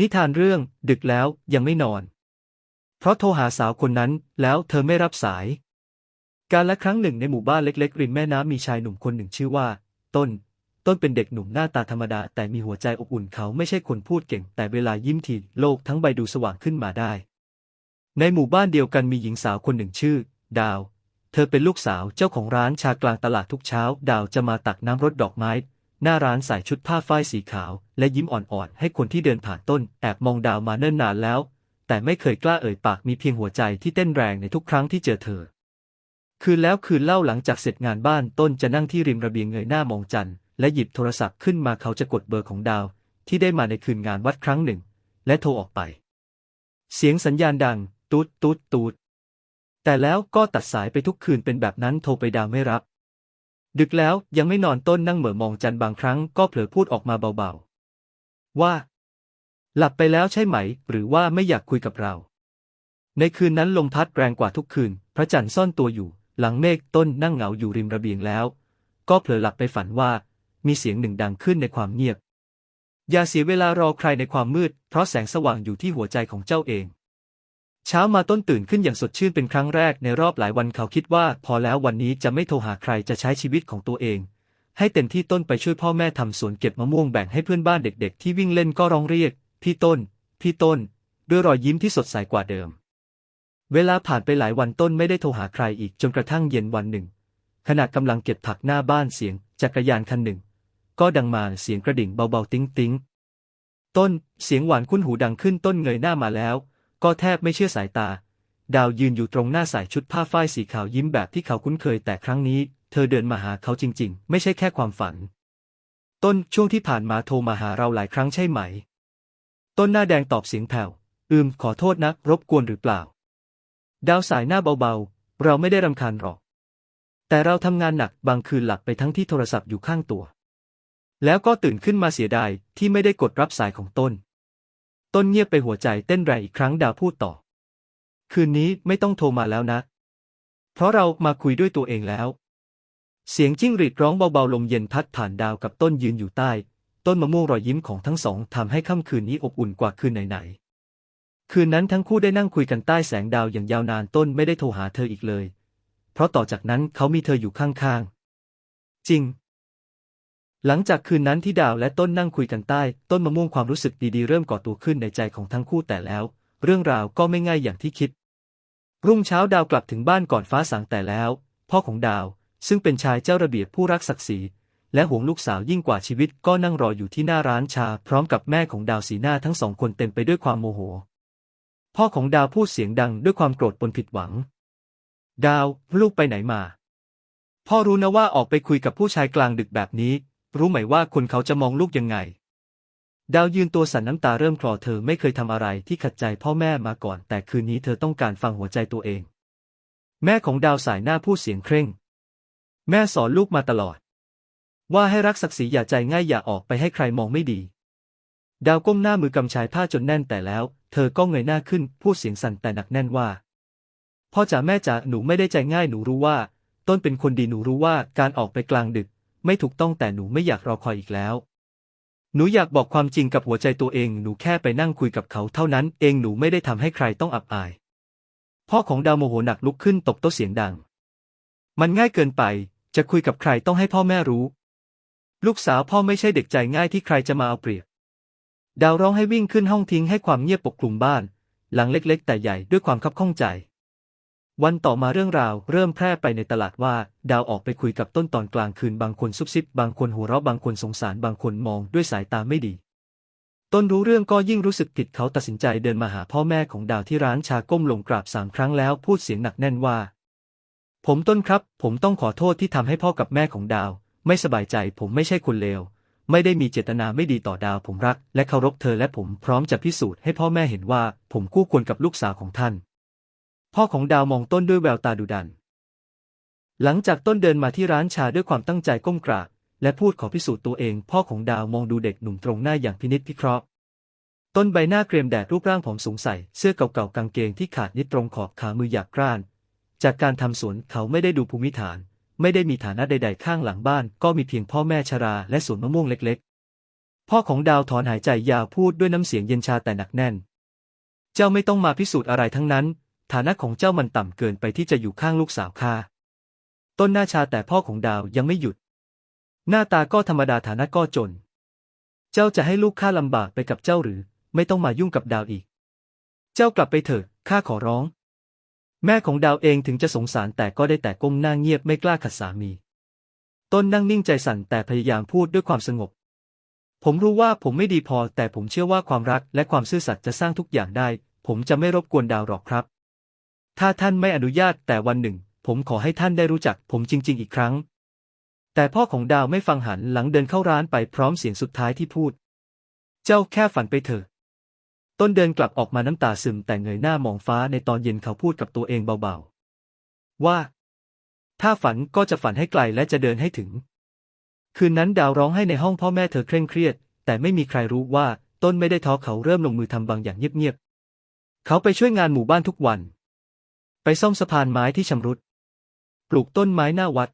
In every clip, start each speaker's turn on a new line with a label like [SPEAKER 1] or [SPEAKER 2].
[SPEAKER 1] นิทานเรื่อง ดึกแล้วยังไม่นอน เพราะโทรหาสาวคนนั้นแล้วเธอไม่รับสาย การละครั้งหนึ่งในหมู่บ้านเล็ก ๆ ริมแม่น้ำมีชายหนุ่มคนหนึ่งชื่อว่า ต้น ต้นเป็นเด็กหนุ่มหน้าตาธรรมดา แต่มีหัวใจอบอุ่นเขาไม่ใช่คนพูดเก่ง แต่เวลายิ้มทีโลกทั้งใบดูสว่างขึ้นมาได้ ในหมู่บ้านเดียวกันมีหญิงสาวคนหนึ่งชื่อ ดาว เธอเป็นลูกสาวเจ้าของร้านชากลางตลาดทุกเช้า ดาวจะมาตักน้ำรดดอกไม้ หน้าร้านใส่ชุดผ้าฝ้ายสีขาว และยิ้มอ่อนๆ ให้คนที่เดินผ่านต้นแอบมองดาวมาเนิ่นนานแล้ว แต่ไม่เคยกล้าเอ่ยปากมีเพียงหัวใจที่เต้นแรงในทุกครั้งที่เจอเธอ คืนแล้วคืนเล่าหลังจากเสร็จงานบ้านต้นจะนั่งที่ริมระเบียงเงยหน้ามองจันทร์และหยิบโทรศัพท์ขึ้นมาเขาจะกดเบอร์ของดาว ที่ได้มาในคืนงานวัดครั้งหนึ่ง และโทรออกไป เสียงสัญญาณดัง ตูดตูดตูดแต่แล้วก็ตัดสายไปทุกคืนเป็นแบบนั้นโทรไปดาวไม่รับ ดึกแล้วยังไม่นอนต้นนั่งเหม่อมองจันทร์บางครั้งก็เผลอพูดออกมาเบาๆ ว่า หลับไปแล้วใช่ไหม หรือว่าไม่อยากคุยกับเรา ในคืนนั้นลมพัดแรงกว่าทุกคืน พระจันทร์ซ่อนตัวอยู่ หลังเมฆต้นนั่งเหงาอยู่ริมระเบียงแล้ว ก็เผลอหลับไปฝันว่า มีเสียงหนึ่งดังขึ้นในความเงียบ อย่าเสียเวลารอใครในความมืด เพราะแสงสว่างอยู่ที่หัวใจของเจ้าเอง เช้ามาต้นตื่นขึ้นอย่างสดชื่นเป็นครั้งแรกในรอบหลายวันเขาคิดว่า พอแล้ววันนี้จะไม่โทรหาใครจะใช้ชีวิตของตัวเอง ให้เต็มที่ต้นไปช่วยพ่อแม่ทำสวนเก็บมะม่วงแบ่งให้เพื่อนบ้านเด็กๆ ที่วิ่งเล่นก็ร้องเรียก พี่ต้น พี่ต้น ด้วยรอยยิ้มที่สดใสกว่าเดิม เวลาผ่านไปหลายวันต้นไม่ได้โทรหาใครอีกจนกระทั่งเย็นวันหนึ่ง ขณะกำลังเก็บผักหน้าบ้านเสียงจักรยานคันหนึ่ง ก็ดังมาเสียงกระดิ่งเบาๆ ติ้งติ้งต้น เสียงหวานคุ้นหูดังขึ้นต้นเงยหน้ามาแล้ว ก็แทบไม่เชื่อสายตา ดาวยืนอยู่ตรงหน้าใส่ชุดผ้าฝ้ายสีขาวยิ้มแบบที่เขาคุ้นเคยแต่ครั้งนี้ เธอเดินมาหาเขาจริง ๆ ไม่ใช่แค่ความฝัน ต้นช่วงที่ผ่านมาโทรมาหาเราหลายครั้งใช่ไหม ต้นหน้าแดงตอบเสียงแผ่ว อืมขอโทษนะรบกวนหรือเปล่า ดาวสายหน้าเบาๆ เราไม่ได้รำคาญหรอก แต่เราทำงานหนักบางคืนหลับไปทั้งที่โทรศัพท์อยู่ข้างตัว แล้วก็ตื่นขึ้นมาเสียดายที่ไม่ได้กดรับสายของต้น ต้นเงียบไปหัวใจเต้นแรงอีกครั้งดาวพูดต่อ คืนนี้ไม่ต้องโทรมาแล้วนะ เพราะเรามาคุยด้วยตัวเองแล้ว เสียงจิ้งหรีดร้องเบาๆลมเย็นพัดผ่านดาวกับต้นยืนอยู่ใต้ ต้นมะม่วงรอยยิ้มของทั้งสองทำให้ค่ำคืนนี้อบอุ่นกว่าคืนไหนๆ คืนนั้นทั้งคู่ได้นั่งคุยกันใต้แสงดาวอย่างยาวนานต้นไม่ได้โทรหาเธออีกเลย เพราะต่อจากนั้นเขามีเธออยู่ข้างๆ จริง หลังจากคืนนั้นที่ดาวและต้นนั่งคุยกันใต้ ต้นมะม่วงความรู้สึกดีๆเริ่มก่อตัวขึ้นในใจของทั้งคู่แต่แล้ว เรื่องราวก็ไม่ง่ายอย่างที่คิด รุ่งเช้าดาวกลับถึงบ้านก่อนฟ้าสางแต่แล้ว พ่อของดาว ซึ่งเป็นชายเจ้าระเบียบผู้รักศักดิ์ศรีและห่วงลูกสาวยิ่งกว่าชีวิตก็นั่งรออยู่ที่หน้าร้านชา พร้อมกับแม่ของดาวสีหน้าทั้งสองคนเต็มไปด้วยความโมโห พ่อของดาวพูดเสียงดังด้วยความโกรธปนผิดหวัง ดาวลูกไปไหนมา พ่อรู้นะว่าออกไปคุยกับผู้ชายกลางดึกแบบนี้ รู้ไหมว่าคนเขาจะมองลูกยังไง ดาวยืนตัวสั่นน้ำตาเริ่มคลอเธอไม่เคยทำอะไรที่ขัดใจพ่อแม่มาก่อน แต่คืนนี้เธอต้องการฟังหัวใจตัวเอง แม่ของดาวสายหน้าพูดเสียงเคร่ง แม่สอนลูกมาตลอด ว่าให้รักศักดิ์ศรีอย่าใจง่ายอย่าออกไปให้ใครมองไม่ดี ดาวก้มหน้ามือกำชายผ้าจนแน่นแต่แล้ว เธอก็เงยหน้าขึ้นพูดเสียงสั่นแต่หนักแน่นว่าพ่อจ๋าแม่จ๋าหนูไม่ได้ใจง่ายหนูรู้ว่า ต้นเป็นคนดีหนูรู้ว่าการออกไปกลางดึก ไม่ถูกต้องแต่หนูไม่อยากรอคอยอีกแล้ว หนูอยากบอกความจริงกับหัวใจตัวเอง หนูแค่ไปนั่งคุยกับเขาเท่านั้น เองหนูไม่ได้ทำให้ใครต้องอับอาย พ่อของดาวโมโหหนักลุกขึ้นตบโต๊ะเสียงดัง มันง่ายเกินไป จะคุยกับใครต้องให้พ่อแม่รู้ ลูกสาวพ่อไม่ใช่เด็กใจง่ายที่ใครจะมาเอาเปรียบ ดาวร้องให้วิ่งขึ้นห้องทิ้งให้ความเงียบปกคลุมบ้าน หลังเล็ก ๆ แต่ใหญ่ด้วยความคับข้องใจ วันต่อมาเรื่องราวเริ่มแพร่ไปในตลาดว่า ดาวออกไปคุยกับต้นตอนกลางคืนบางคนซุบซิบบางคนหัวเราะบางคนสงสารบางคนมองด้วยสายตาไม่ดี ต้นรู้เรื่องก็ยิ่งรู้สึกผิดเขาตัดสินใจเดินมาหาพ่อแม่ของดาวที่ร้านชาก้มลงกราบสามครั้งแล้วพูดเสียงหนักแน่นว่า ผมต้นครับ ผมต้องขอโทษที่ทำให้พ่อกับแม่ของดาว ไม่สบายใจผมไม่ใช่คนเลวไม่ได้มีเจตนาไม่ดีต่อดาวผมรัก และเคารพเธอและผมพร้อมจะพิสูจน์ให้พ่อแม่เห็นว่า ผมคู่ควรกับลูกสาวของท่าน พ่อของดาวมองต้นด้วยแววตาดุดัน หลังจากต้นเดินมาที่ร้านชาด้วยความตั้งใจก้มกราบและพูดขอพิสูจน์ตัวเอง พ่อของดาวมองดูเด็กหนุ่มตรงหน้าอย่างพินิจพิเคราะห์ ต้นใบหน้าเกรียมแดดรูปร่างผอมสูงใส่เสื้อเก่าๆกางเกงที่ขาดนิดตรงขอบขามือหยาบกร้าน จากการทำสวนเขาไม่ได้ดูภูมิฐาน ไม่ได้มีฐานะใด ๆ ข้างหลังบ้าน ก็มีเพียงพ่อแม่ชราและสวนมะม่วงเล็กๆ พ่อของดาวถอนหายใจยาวพูดด้วยน้ำเสียงเย็นชาแต่หนักแน่น เจ้าไม่ต้องมาพิสูจน์อะไรทั้งนั้น ฐานะของเจ้ามันต่ำเกินไปที่จะอยู่ข้างลูกสาวข้าต้นหน้าชาแต่พ่อของดาวยังไม่หยุด หน้าตาก็ธรรมดาฐานะก็จน เจ้าจะให้ลูกข้าลำบากไปกับเจ้าหรือ ไม่ต้องมายุ่งกับดาวอีก เจ้ากลับไปเถอะข้าขอร้อง แม่ของดาวเองถึงจะสงสารแต่ก็ได้แต่ก้มหน้าเงียบไม่กล้าขัดสามี ต้นนั่งนิ่งใจสั่นแต่พยายามพูดด้วยความสงบ ผมรู้ว่าผมไม่ดีพอแต่ผมเชื่อว่าความรักและความซื่อสัตย์จะสร้างทุกอย่างได้ ผมจะไม่รบกวนดาวหรอกครับ ถ้าท่านไม่อนุญาตแต่วันหนึ่ง ผมขอให้ท่านได้รู้จักผมจริง ๆ อีกครั้ง แต่พ่อของดาวไม่ฟังหันหลังเดินเข้าร้านไปพร้อมเสียงสุดท้ายที่พูด เจ้าแค่ฝันไปเถอะ ต้นเดินกลับออกมาน้ำตาซึมแต่เงยหน้ามองฟ้าในตอนเย็นเขาพูดกับตัวเองเบาๆ ว่า ถ้าฝันก็จะฝันให้ไกลและจะเดินให้ถึง คืนนั้นดาวร้องให้ในห้องพ่อแม่เธอเคร่งเครียด แต่ไม่มีใครรู้ว่าต้นไม่ได้ท้อเขาเริ่มลงมือทำบางอย่างเงียบๆ เขาไปช่วยงานหมู่บ้านทุกวัน ไปซ่อมสะพานไม้ที่ชำรุด ปลูกต้นไม้หน้าวัด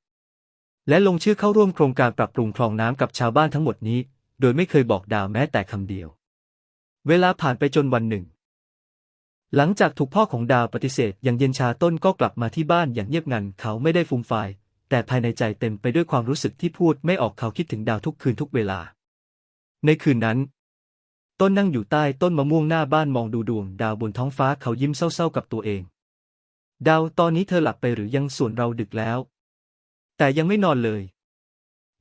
[SPEAKER 1] และลงชื่อเข้าร่วมโครงการปรับปรุงคลองน้ำกับชาวบ้านทั้งหมดนี้ โดยไม่เคยบอกดาวแม้แต่คำเดียว เวลาผ่านไปจนวันหนึ่ง หลังจากถูกพ่อของดาวปฏิเสธ อย่างเย็นชาต้นก็กลับมาที่บ้านอย่างเงียบงันเขาไม่ได้ฟูมฟายแต่ภายในใจเต็มไปด้วยความรู้สึกที่พูดไม่ออกเขาคิดถึงดาวทุกคืนทุกเวลา ในคืนนั้น ต้นนั่งอยู่ใต้ต้นมะม่วงหน้าบ้านมองดูดวงดาวบนท้องฟ้าเขายิ้มเศร้าๆกับตัวเอง ดาวตอนนี้เธอหลับไปหรือยังส่วนเราดึกแล้ว แต่ยังไม่นอนเลย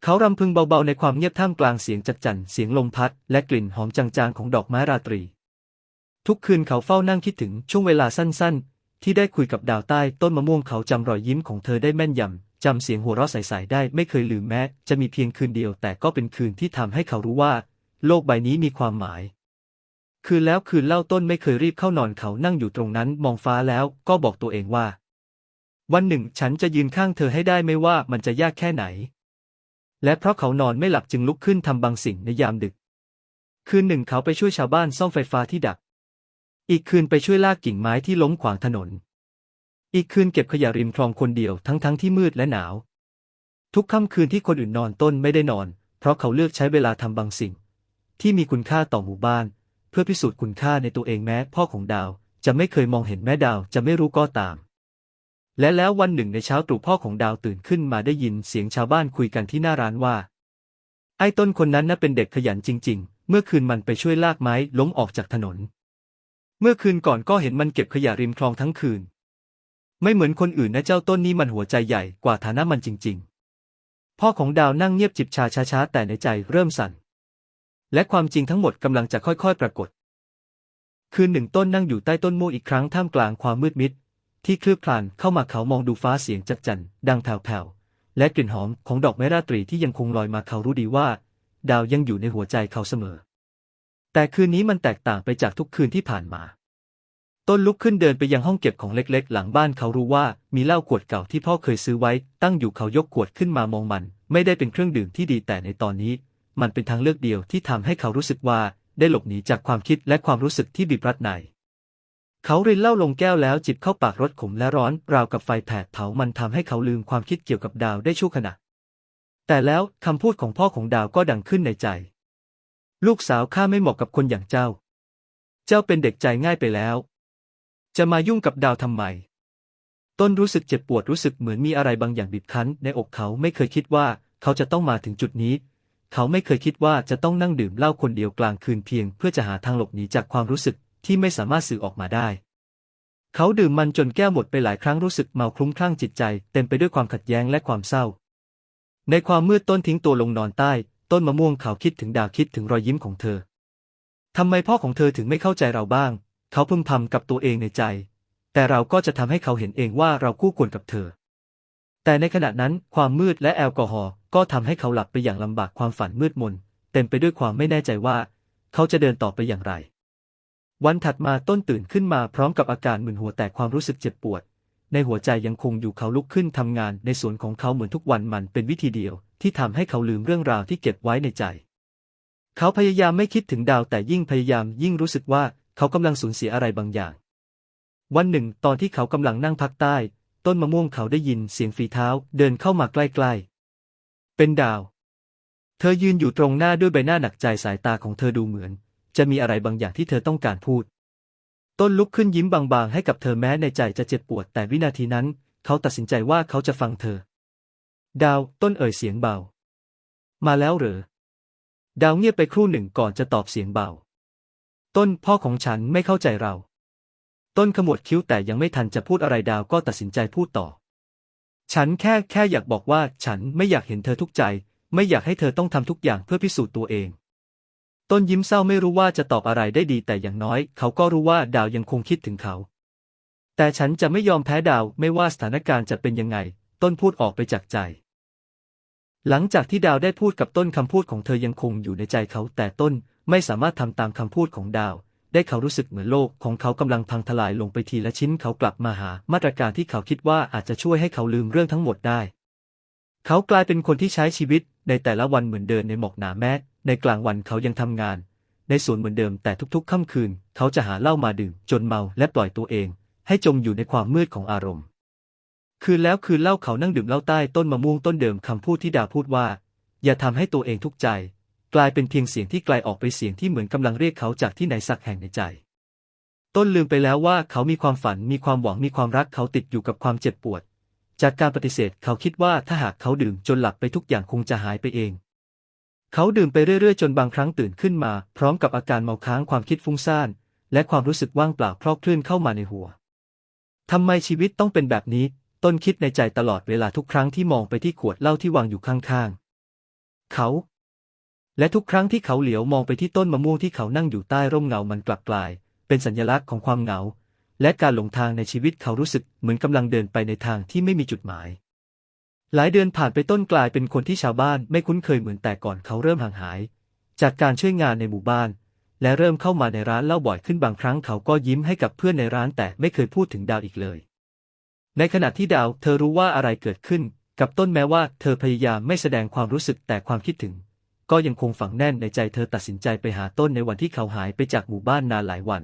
[SPEAKER 1] เขารำพึงเบาๆในความเงียบท่ามกลางเสียงจัดจั่นเสียงลมพัด และกลิ่นหอมจางๆของดอกไม้ราตรี ทุกคืนเขาเฝ้านั่งคิดถึงช่วงเวลาสั้นๆ ที่ได้คุยกับดาวใต้ต้นมะม่วงเขาจำรอยยิ้มของเธอได้แม่นยำจำเสียงหัวเราะใสๆได้ไม่เคยลืมแม้ จะมีเพียงคืนเดียวแต่ก็เป็นคืนที่ทำให้เขารู้ว่า โลกใบนี้มีความหมาย คืนแล้วคืนเล่าต้นไม่เคยรีบเข้านอนเขานั่งอยู่ตรงนั้นมองฟ้าแล้วก็บอกตัวเองว่า วันหนึ่งฉันจะยืนข้างเธอให้ได้ไม่ว่ามันจะยากแค่ไหน และเพราะเขานอนไม่หลับจึงลุกขึ้นทำบางสิ่งในยามดึก คืนหนึ่งเขาไปช่วยชาวบ้านซ่อมไฟฟ้าที่ดับอีกคืนไปช่วยลากกิ่งไม้ที่ล้มขวางถนน อีกคืนเก็บขยะริมคลองคนเดียวทั้งๆทที่มืดและหนาว ทุกค่ำคืนที่คนอื่นนอนต้นไม่ได้นอน เพราะเขาเลือกใช้เวลาทำบางสิ่ง ที่มีคุณค่าต่อหมู่บ้าน เพื่อพิสูจน์คุณค่าในตัวเองแม้พ่อของดาว จะไม่เคยมองเห็นแม่ดาวจะไม่รู้ก็ตาม และแล้ววันหนึ่งในเช้าตรู่พ่อของดาวตื่นขึ้นมาได้ยินเสียงชาวบ้านคุยกันที่หน้าร้านว่า ไอ้ต้นคนนั้นน่ะเป็นเด็กขยันจริง ๆ เมื่อคืนมันไปช่วยลากไม้ล้มออกจากถนน เมื่อคืนก่อนก็เห็นมันเก็บขยะริมคลองทั้งคืน ไม่เหมือนคนอื่นนะเจ้าต้นนี้มันหัวใจใหญ่กว่าฐานะมันจริง ๆ พ่อของดาวนั่งเงียบจิบชาช้าๆแต่ในใจเริ่มสั่น และความจริงทั้งหมดกำลังจะค่อยๆ ปรากฏ คืนหนึ่งต้นนั่งอยู่ใต้ต้นโมอีกครั้งท่ามกลางความมืดมิด ที่คลืบคลานเข้ามาเขามองดูฟ้าเสียงจัดจันดังแผ่วๆและกลิ่นหอมของดอกไม้ราตรีที่ยังคงลอยมาเขารู้ดีว่า ดาวยังอยู่ในหัวใจเขาเสมอ แต่คืนนี้มันแตกต่างไปจากทุกคืนที่ผ่านมา ต้นลุกขึ้นเดินไปยังห้องเก็บของเล็กๆ หลังบ้านเขารู้ว่ามีเหล้าขวดเก่าที่พ่อเคยซื้อไว้ ตั้งอยู่เขายกขวดขึ้นมามองมัน ไม่ได้เป็นเครื่องดื่มที่ดีแต่ในตอนนี้ มันเป็นทางเลือกเดียวที่ทำให้เขารู้สึกว่าได้หลบหนีจากความคิดและความรู้สึกที่บีบรัดในเขารินเหล้าลงแก้วแล้วจิบเข้าปากรสขมและร้อนราวกับไฟแผดเผามันทำให้เขาลืมความคิดเกี่ยวกับดาวได้ชั่วขณะ แต่แล้วคำพูดของพ่อของดาวก็ดังขึ้นในใจ ลูกสาวข้าไม่เหมาะกับคนอย่างเจ้า เจ้าเป็นเด็กใจง่ายไปแล้ว จะมายุ่งกับดาวทำไม ต้นรู้สึกเจ็บปวดรู้สึกเหมือนมีอะไรบางอย่างบีบคั้น ในอกเขาไม่เคยคิดว่าเขาจะต้องมาถึงจุดนี้ เขาไม่เคยคิดว่าจะต้องนั่งดื่มเหล้าคนเดียวกลางคืนเพียง เพื่อจะหาทางหลบหนีจากความรู้สึกที่ไม่สามารถสื่อออกมาได้ เขาดื่มมันจนแก้วหมดไปหลายครั้งรู้สึกเมาคลุ้มคลั่งจิตใจ เต็มไปด้วยความขัดแย้งและความเศร้า ในความมืดต้นทิ้งตัวลงนอนใต้ ต้นมะม่วงเขาคิดถึงดาวคิดถึงรอยยิ้มของเธอทำไมพ่อของเธอถึงไม่เข้าใจเราบ้าง เขาพึมพำกับตัวเองในใจ แต่เราก็จะทำให้เขาเห็นเองว่าเราคู่ควรกับเธอ แต่ในขณะนั้นความมืดและแอลกอฮอล์ก็ทำให้เขาหลับไปอย่างลำบากความฝันมืดมน เต็มไปด้วยความไม่แน่ใจว่า เขาจะเดินต่อไปอย่างไร วันถัดมาต้นตื่นขึ้นมาพร้อมกับอาการมึนหัวแต่ความรู้สึกเจ็บปวด ในหัวใจยังคงอยู่เขาลุกขึ้นทำงานในสวนของเขาเหมือนทุกวันมันเป็นวิธีเดียว ที่ทำให้เขาลืมเรื่องราวที่เก็บไว้ในใจ เขาพยายามไม่คิดถึงดาวแต่ยิ่งพยายามยิ่งรู้สึกว่าเขากำลังสูญเสียอะไรบางอย่าง วันหนึ่ง ตอนที่เขากำลังนั่งพักใต้ ต้นมะม่วงเขาได้ยินเสียงฝีเท้าเดินเข้ามาใกล้ๆ เป็นดาว เธอยืนอยู่ตรงหน้าด้วยใบหน้าหนักใจสายตาของเธอดูเหมือน จะมีอะไรบางอย่างที่เธอต้องการพูด ต้นลุกขึ้นยิ้มบางๆ ให้กับเธอแม้ในใจจะเจ็บปวด แต่วินาทีนั้น เขาตัดสินใจว่าเขาจะฟังเธอ ดาว ต้นเอ่ยเสียงเบา มาแล้วเหรอ ดาวเงียบไปครู่หนึ่งก่อนจะตอบเสียงเบา ต้นพ่อของฉันไม่เข้าใจเรา ต้นขมวดคิ้วแต่ยังไม่ทันจะพูดอะไรดาวก็ตัดสินใจพูดต่อ ฉันแค่แค่อยากบอกว่าฉันไม่อยากเห็นเธอทุกข์ใจ ไม่อยากให้เธอต้องทำทุกอย่างเพื่อพิสูจน์ตัวเอง ต้นยิ้มเศร้าไม่รู้ว่าจะตอบอะไรได้ดีแต่อย่างน้อย เขาก็รู้ว่าดาวยังคงคิดถึงเขา แต่ฉันจะไม่ยอมแพ้ดาวไม่ว่าสถานการณ์จะเป็นยังไง ต้นพูดออกไปจากใจ หลังจากที่ดาวได้พูดกับต้นคำพูดของเธอยังคงอยู่ในใจเขาแต่ต้นไม่สามารถทำตามคำพูดของดาว ได้เขารู้สึกเหมือนโลกของเขากำลังพังทลายลงไปทีละชิ้นเขากลับมาหามาตรการที่เขาคิดว่าอาจจะช่วยให้เขาลืมเรื่องทั้งหมดได้ เขากลายเป็นคนที่ใช้ชีวิตในแต่ละวันเหมือนเดินในหมอกหนาแม้ในกลางวันเขายังทำงาน ในสวนเหมือนเดิมแต่ทุกๆค่ำคืน เขาจะหาเหล้ามาดื่มจนเมาและปล่อยตัวเอง ให้จมอยู่ในความมืดของอารมณ์ คืนแล้วคืนเล่าเขานั่งดื่มเหล้าใต้ต้นมะม่วงต้นเดิมคำพูดที่ดาพูดว่า อย่าทำให้ตัวเองทุกข์ใจ กลายเป็นเพียงเสียงที่ไกลออกไปเสียงที่เหมือนกำลังเรียกเขาจากที่ไหนสักแห่งในใจ ต้นลืมไปแล้วว่าเขามีความฝันมีความหวังมีความรักเขาติดอยู่กับความเจ็บปวด จากการปฏิเสธเขาคิดว่าถ้าหากเขาดื่มจนหลับไปทุกอย่างคงจะหายไปเอง เขาดื่มไปเรื่อยๆ จนบางครั้งตื่นขึ้นมา พร้อมกับอาการเมาค้างความคิดฟุ้งซ่านและความรู้สึกว่างเปล่าเพราะคลื่นเข้ามาในหัวทำไมชีวิตต้องเป็นแบบนี้ ต้นคิดในใจตลอดเวลาทุกครั้งที่มองไปที่ขวดเหล้าที่วางอยู่ข้างๆ เขา และทุกครั้งที่เขาเหลียวมองไปที่ต้นมะม่วงที่เขานั่งอยู่ใต้ร่มเงามันกลับกลาย เป็นสัญลักษณ์ของความเหงา และการหลงทางในชีวิตเขารู้สึกเหมือนกำลังเดินไปในทางที่ไม่มีจุดหมาย หลายเดือนผ่านไปต้นกลายเป็นคนที่ชาวบ้านไม่คุ้นเคยเหมือนแต่ก่อนเขาเริ่มห่างหาย จากการช่วยงานในหมู่บ้าน และเริ่มเข้ามาในร้านเหล้าบ่อยขึ้นบางครั้งเขาก็ยิ้มให้กับเพื่อนในร้านแต่ไม่เคยพูดถึงดาวอีกเลย ในขณะที่ดาวเธอรู้ว่าอะไรเกิดขึ้น กับต้นแม้ว่า เธอพยายามไม่แสดงความรู้สึกแต่ความคิดถึง ก็ยังคงฝังแน่นในใจเธอตัดสินใจไปหาต้นในวันที่เขาหายไปจากหมู่บ้านนานหลายวัน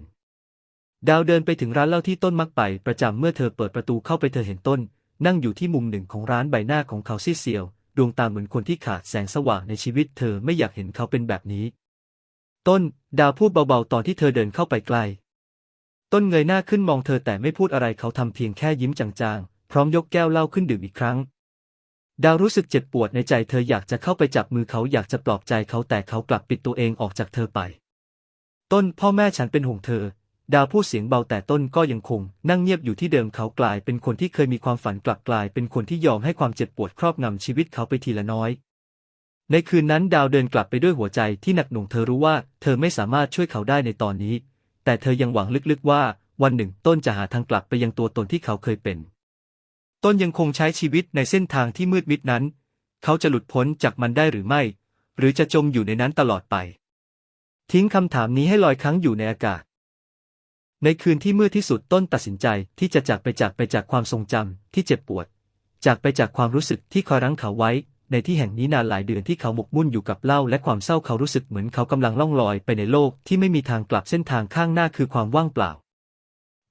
[SPEAKER 1] ดาวเดินไปถึงร้านเหล้าที่ต้นมักไปประจำเมื่อเธอเปิดประตูเข้าไปเธอเห็นต้น นั่งอยู่ที่มุมหนึ่งของร้านใบหน้าของเขาซีเซียว ดวงตาเหมือนคนที่ขาดแสงสว่างในชีวิตเธอไม่อยากเห็นเขาเป็นแบบนี้ ต้น ดาวพูดเบาๆตอนที่เธอเดินเข้าไปใกล้ต้นเงยหน้าขึ้นมองเธอแต่ไม่พูดอะไรเขาทำเพียงแค่ยิ้มจางๆ พร้อมยกแก้วเหล้าขึ้นดื่มอีกครั้ง ดาวรู้สึกเจ็บปวดในใจเธออยากจะเข้าไปจับมือเขาอยากจะปลอบใจเขาแต่เขากลับปิดตัวเองออกจากเธอไป ต้นพ่อแม่ฉันเป็นห่วงเธอ ดาวพูดเสียงเบาแต่ต้นก็ยังคง นั่งเงียบอยู่ที่เดิมเขากลาย เป็นคนที่เคยมีความฝันกลับกลาย เป็นคนที่ยอมให้ความเจ็บปวดครอบงำชีวิตเขาไปทีละน้อย ในคืนนั้นดาวเดินกลับไปด้วยหัวใจที่หนักหน่วงเธอรู้ว่า เธอไม่สามารถช่วยเขาได้ในตอนนี้ แต่เธอยังหวังลึกๆว่า วันหนึ่งต้นจะหาทางกลับไปยังตัวตนที่เขาเคยเป็น ต้นยังคงใช้ชีวิตในเส้นทางที่มืดมิดนั้น เขาจะหลุดพ้นจากมันได้หรือไม่ หรือจะจมอยู่ในนั้นตลอดไป ทิ้งคำถามนี้ให้ลอยค้างอยู่ในอากาศ ในคืนที่มืดที่สุดต้นตัดสินใจที่จะจากไปจากไปจากความทรงจำที่เจ็บปวด จากไปจากความรู้สึกที่คอยรั้งเขาไว้ ในที่แห่งนี้นานหลายเดือนที่เขาหมกมุ่นอยู่กับเหล้าและความเศร้าเขารู้สึกเหมือนเขากำลังล่องลอยไปในโลกที่ไม่มีทางกลับเส้นทางข้างหน้าคือความว่างเปล่า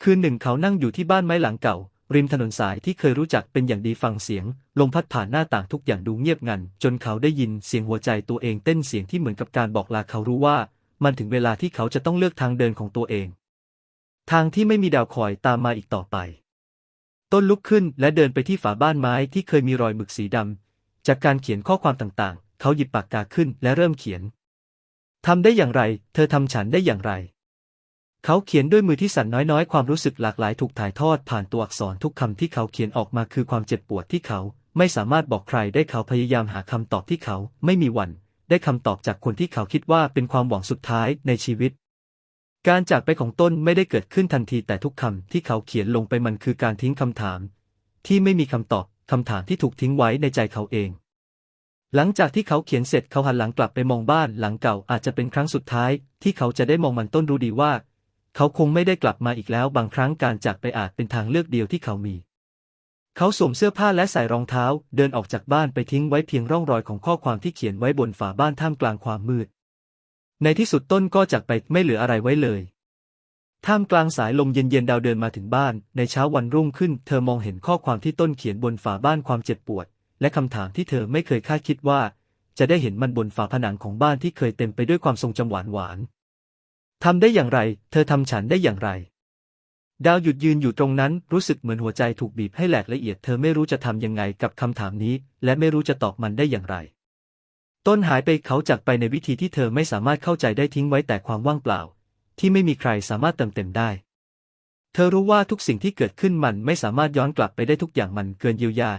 [SPEAKER 1] คืนหนึ่งเขานั่งอยู่ที่บ้านไม้หลังเก่า ริมถนนสายที่เคยรู้จักเป็นอย่างดีฟังเสียง ลมพัดผ่านหน้าต่างทุกอย่างดูเงียบงัน จนเขาได้ยินเสียงหัวใจตัวเองเต้นเสียงที่เหมือนกับการบอกลาเขารู้ว่า มันถึงเวลาที่เขาจะต้องเลือกทางเดินของตัวเอง ทางที่ไม่มีดาวคอยตามมาอีกต่อไป ต้นลุกขึ้นและเดินไปที่ฝาบ้านไม้ที่เคยมีรอยหมึกสีดำจากการเขียนข้อความต่างๆ เขาหยิบปากกาขึ้นและเริ่มเขียนทำได้อย่างไร เธอทำฉันได้อย่างไร เขาเขียนด้วยมือที่สั่นน้อยๆ ความรู้สึกหลากหลายถูกถ่ายทอดผ่านตัวอักษรทุกคำที่เขาเขียนออกมาคือความเจ็บปวดที่เขา ไม่สามารถบอกใครได้เขาพยายามหาคำตอบที่เขาไม่มีวัน ได้คำตอบจากคนที่เขาคิดว่าเป็นความหวังสุดท้ายในชีวิต การจากไปของต้นไม่ได้เกิดขึ้นทันทีแต่ทุกคำที่เขาเขียนลงไปมันคือการทิ้งคำถาม ที่ไม่มีคำตอบคำถามที่ถูกทิ้งไว้ในใจเขาเองหลังจากที่เขาเขียนเสร็จเขาหันหลังกลับไปมองบ้านหลังเก่าอาจจะเป็นครั้งสุดท้าย ที่เขาจะได้มองมันต้นรู้ดีว่า เขาคงไม่ได้กลับมาอีกแล้วบางครั้งการจากไปอาจเป็นทางเลือกเดียวที่เขามี เขาสวมเสื้อผ้าและใส่รองเท้า เดินออกจากบ้านไปทิ้งไว้เพียงร่องรอยของข้อความที่เขียนไว้บนฝาบ้านท่ามกลางความมืด ในที่สุดต้นก็จากไปไม่เหลืออะไรไว้เลย ท่ามกลางสายลมเย็นๆดาวเดินมาถึงบ้าน ในเช้าวันรุ่งขึ้น เธอมองเห็นข้อความที่ต้นเขียนบนฝาบ้านความเจ็บปวด และคำถามที่เธอไม่เคยคาดคิดว่า จะได้เห็นมันบนฝาผนังของบ้านที่เคยเต็มไปด้วยความทรงจำหวานหวาน ทำได้อย่างไร เธอทำฉันได้อย่างไร ดาวหยุดยืนอยู่ตรงนั้น รู้สึกเหมือนหัวใจถูกบีบให้แหลกละเอียด เธอไม่รู้จะทำยังไงกับคำถามนี้ และไม่รู้จะตอบมันได้อย่างไร ต้นหายไปเขาจากไปในวิธีที่เธอไม่สามารถเข้าใจได้ทิ้งไว้แต่ความว่างเปล่า ที่ไม่มีใครสามารถเติมเต็มได้ เธอรู้ว่าทุกสิ่งที่เกิดขึ้นมันไม่สามารถย้อนกลับไปได้ทุกอย่างมันเกินเยียวยา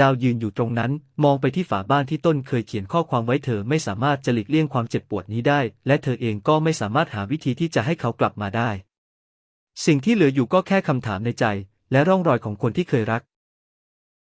[SPEAKER 1] ดาวยืนอยู่ตรงนั้น มองไปที่ฝาบ้านที่ต้นเคยเขียนข้อความไว้เธอไม่สามารถจะหลีกเลี่ยงความเจ็บปวดนี้ได้ และเธอเองก็ไม่สามารถหาวิธีที่จะให้เขากลับมาได้ สิ่งที่เหลืออยู่ก็แค่คำถามในใจ และร่องรอยของคนที่เคยรัก